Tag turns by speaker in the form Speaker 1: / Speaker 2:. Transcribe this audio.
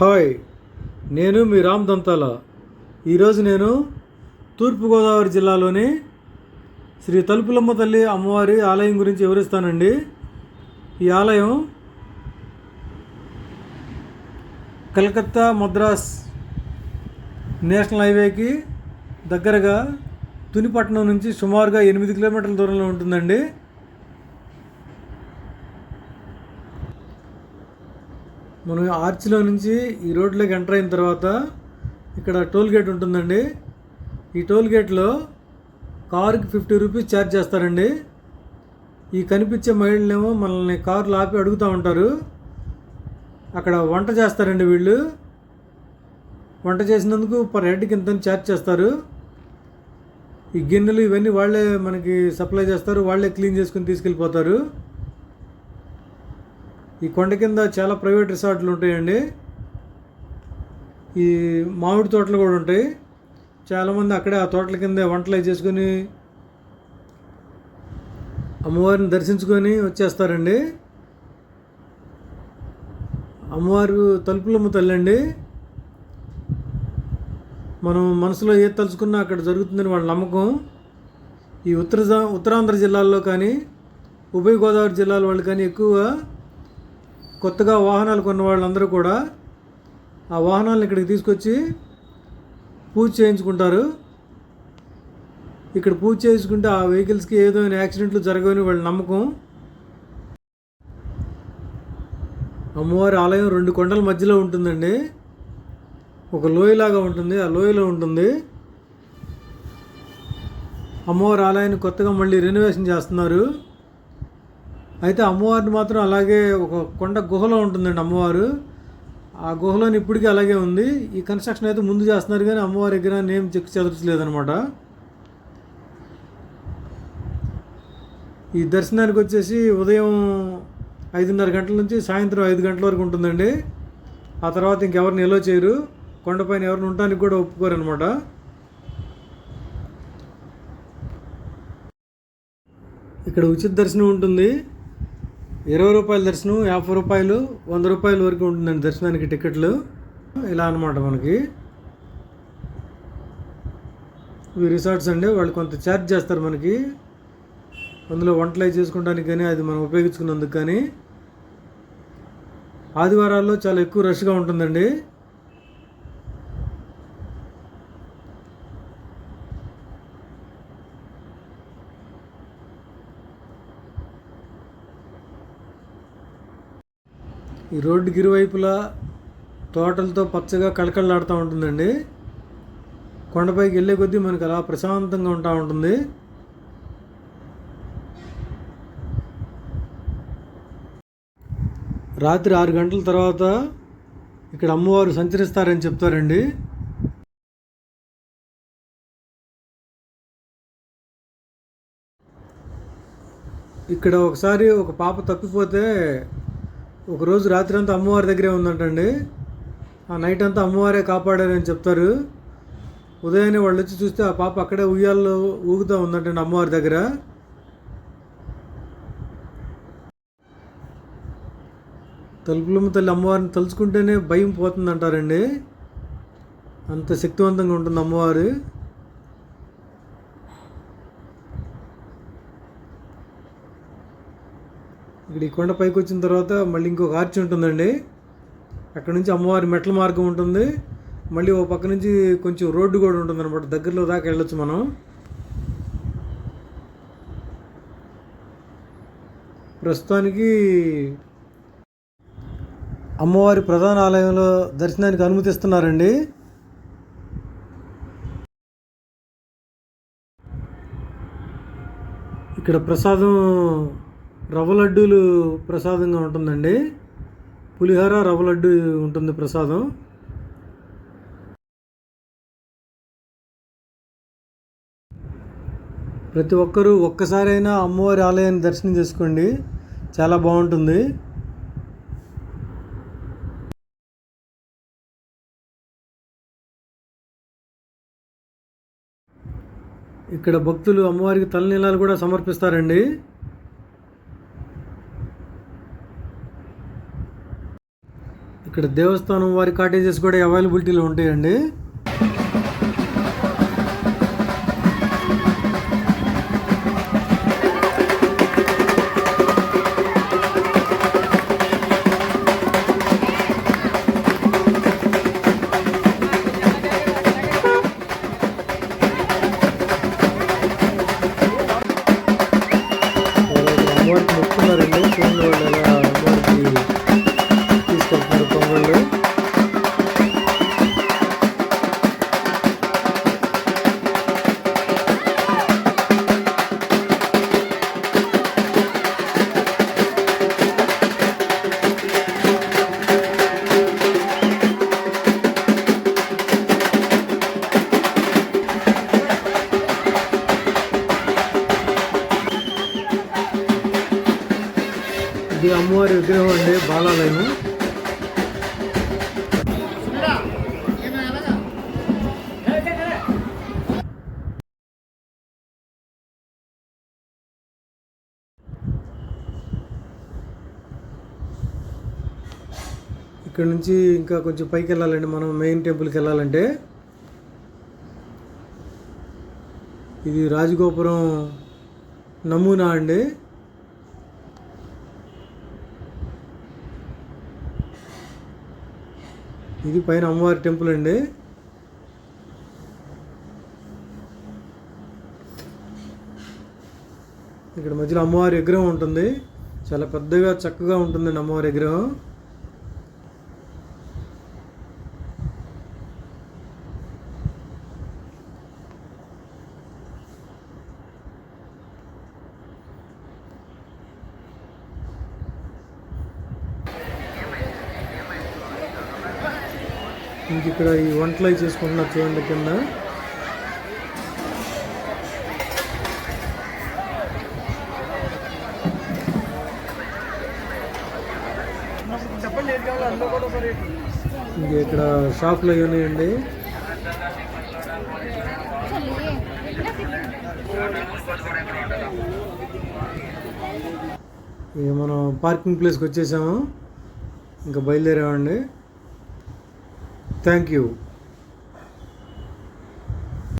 Speaker 1: Hi నేను మీ రామ్ దంతాల. ఈరోజు నేను తూర్పుగోదావరి జిల్లాలోని శ్రీ తలుపులమ్మ తల్లి అమ్మవారి ఆలయం గురించి వివరిస్తానండి. ఈ ఆలయం కలకత్తా మద్రాస్ నేషనల్ హైవేకి దగ్గరగా తునిపట్నం నుంచి సుమారుగా ఎనిమిది కిలోమీటర్ల దూరంలో ఉంటుందండి. మనం ఆర్చ్లో నుంచి ఈ రోడ్లోకి ఎంటర్ అయిన తర్వాత ఇక్కడ టోల్ గేట్ ఉంటుందండి. ఈ టోల్ గేట్లో కారుకి ఫిఫ్టీ రూపీస్ ఛార్జ్ చేస్తారండి. ఈ కనిపించే మహిళలేమో మనల్ని కార్లు ఆపి అడుగుతూ ఉంటారు. అక్కడ వంట చేస్తారండి వీళ్ళు. వంట చేసినందుకు పర్ హెడ్కి ఇంత ఛార్జ్ చేస్తారు? ఈ గిన్నెలు ఇవన్నీ వాళ్ళే మనకి సప్లై చేస్తారు. వాళ్ళే క్లీన్ చేసుకుని తీసుకెళ్ళిపోతారు. ఈ కొండ కింద చాలా ప్రైవేట్ రిసార్ట్లు ఉంటాయండి. ఈ మామిడి తోటలు కూడా ఉంటాయి. చాలామంది అక్కడే ఆ తోటల కింద వంటలు చేసుకొని అమ్మవారిని దర్శించుకొని వచ్చేస్తారండి. అమ్మవారు తలుపులమ్మ తల్లండి. మనం మనసులో ఏది తలుచుకున్నా అక్కడ జరుగుతుందని వాళ్ళ నమ్మకం. ఈ ఉత్తర ఉత్తరాంధ్ర జిల్లాల్లో కానీ ఉభయ గోదావరి జిల్లాల వాళ్ళు కానీ ఎక్కువగా కొత్తగా వాహనాలు కొన్న వాళ్ళందరూ కూడా ఆ వాహనాలను ఇక్కడికి తీసుకొచ్చి పూజ చేయించుకుంటారు. ఇక్కడ పూజ చేయించుకుంటే ఆ వెహికల్స్కి ఏదైనా యాక్సిడెంట్లు జరగవని వాళ్ళ నమ్మకం. అమ్మవారి ఆలయం రెండు కొండల మధ్యలో ఉంటుందండి. ఒక లోయలాగా ఉంటుంది ఆ లోయలో ఉంటుంది. అమ్మవారి ఆలయాన్ని కొత్తగా మళ్ళీ రెనోవేషన్ చేస్తున్నారు. అయితే అమ్మవారిని మాత్రం అలాగే ఒక కొండ గుహలో ఉంటుందండి అమ్మవారు. ఆ గుహలోని ఇప్పటికీ అలాగే ఉంది. ఈ కన్స్ట్రక్షన్ అయితే ముందు చేస్తున్నారు కానీ అమ్మవారి దగ్గర నేమ్ చెక్ చెదర్చలేదనమాట ఈ దర్శనానికి వచ్చేసి ఉదయం ఐదున్నర గంటల నుంచి సాయంత్రం ఐదు గంటల వరకు ఉంటుందండి. ఆ తర్వాత ఇంకెవరిని ఎలో చేయరు. కొండపైన ఎవరిని ఉండడానికి కూడా ఒప్పుకోరు అనమాట ఇక్కడ ఉచిత దర్శనం ఉంటుంది. ఇరవై రూపాయల దర్శనం యాభై రూపాయలు వంద రూపాయల వరకు ఉంటుందండి దర్శనానికి టికెట్లు. ఇలా అనమాట మనకి. ఇవి రిసార్ట్స్ అండి వాళ్ళు కొంత ఛార్జ్ చేస్తారు మనకి. అందులో వంటలు అవి చేసుకోవడానికి కానీ అది మనం ఉపయోగించుకున్నందుకు కానీ. ఆదివారాల్లో చాలా ఎక్కువ రష్గా ఉంటుందండి. ఈ రోడ్డుకి ఇరువైపులా తోటలతో పచ్చగా కళకళలాడుతూ ఉంటుందండి. కొండపైకి వెళ్ళే కొద్దీ మనకు అలా ప్రశాంతంగా ఉంటా ఉంటుంది. రాత్రి ఆరు గంటల తర్వాత ఇక్కడ అమ్మవారు సంచరిస్తారని చెప్తారండి. ఇక్కడ ఒకసారి ఒక పాప తప్పిపోతే ఒకరోజు రాత్రి అంతా అమ్మవారి దగ్గరే ఉందంటండి. ఆ నైట్ అంతా అమ్మవారే కాపాడారని చెప్తారు. ఉదయాన్నే వాళ్ళు వచ్చి చూస్తే ఆ పాప అక్కడే ఉయ్యాల్లో ఊగుతూ ఉందంటండి అమ్మవారి దగ్గర. తలుపులమ్మ తల్లి అమ్మవారిని తలుచుకుంటేనే భయం పోతుందంటారండి. అంత శక్తివంతంగా ఉంటుంది అమ్మవారు. ఇక్కడ ఈ కొండ పైకి వచ్చిన తర్వాత మళ్ళీ ఇంకొక ఆర్చి ఉంటుందండి. అక్కడ నుంచి అమ్మవారి మెట్ల మార్గం ఉంటుంది. మళ్ళీ ఓ పక్క నుంచి కొంచెం రోడ్డు కూడా ఉంటుంది అనమాట దగ్గరలో దాకా వెళ్ళొచ్చు మనం. ప్రస్తుతానికి అమ్మవారి ప్రధాన ఆలయంలో దర్శనానికి అనుమతిస్తున్నారండి. ఇక్కడ ప్రసాదం రవ్వ లడ్డూలు ప్రసాదంగా ఉంటుందండి. పులిహోర రవ్వ లడ్డు ఉంటుంది ప్రసాదం. ప్రతి ఒక్కరూ ఒక్కసారైనా అమ్మవారి ఆలయాన్ని దర్శనం చేసుకోండి. చాలా బాగుంటుంది. ఇక్కడ భక్తులు అమ్మవారికి తలనీలాలు కూడా సమర్పిస్తారండి. ఇక్కడ దేవస్థానం వారి కాటేజెస్ కూడా అవైలబిలిటీలో ఉంటాయండి. ఇది అమ్మవారి విగ్రహం అండి బాలాలయం ఇక్కడ నుంచి ఇంకా కొంచెం పైకి వెళ్ళాలండి మనం మెయిన్ టెంపుల్కి వెళ్ళాలంటే. ఇది రాజగోపురం నమూనా అండి. ఇది పైన అమ్మవారి టెంపుల్ అండి. ఇక్కడ మధ్యలో అమ్మవారి విగ్రహం ఉంటుంది. చాలా పెద్దగా చక్కగా ఉంటుందండి అమ్మవారి విగ్రహం. ఇంక ఇక్కడ ఈ వంటలు అవి చేసుకుంటున్నారు చూడండి కింద. ఇంక ఇక్కడ షాపులు అవి ఉన్నాయండి మనం పార్కింగ్ ప్లేస్కి వచ్చేసాము? ఇంకా బయలుదేరామండి. Thank you.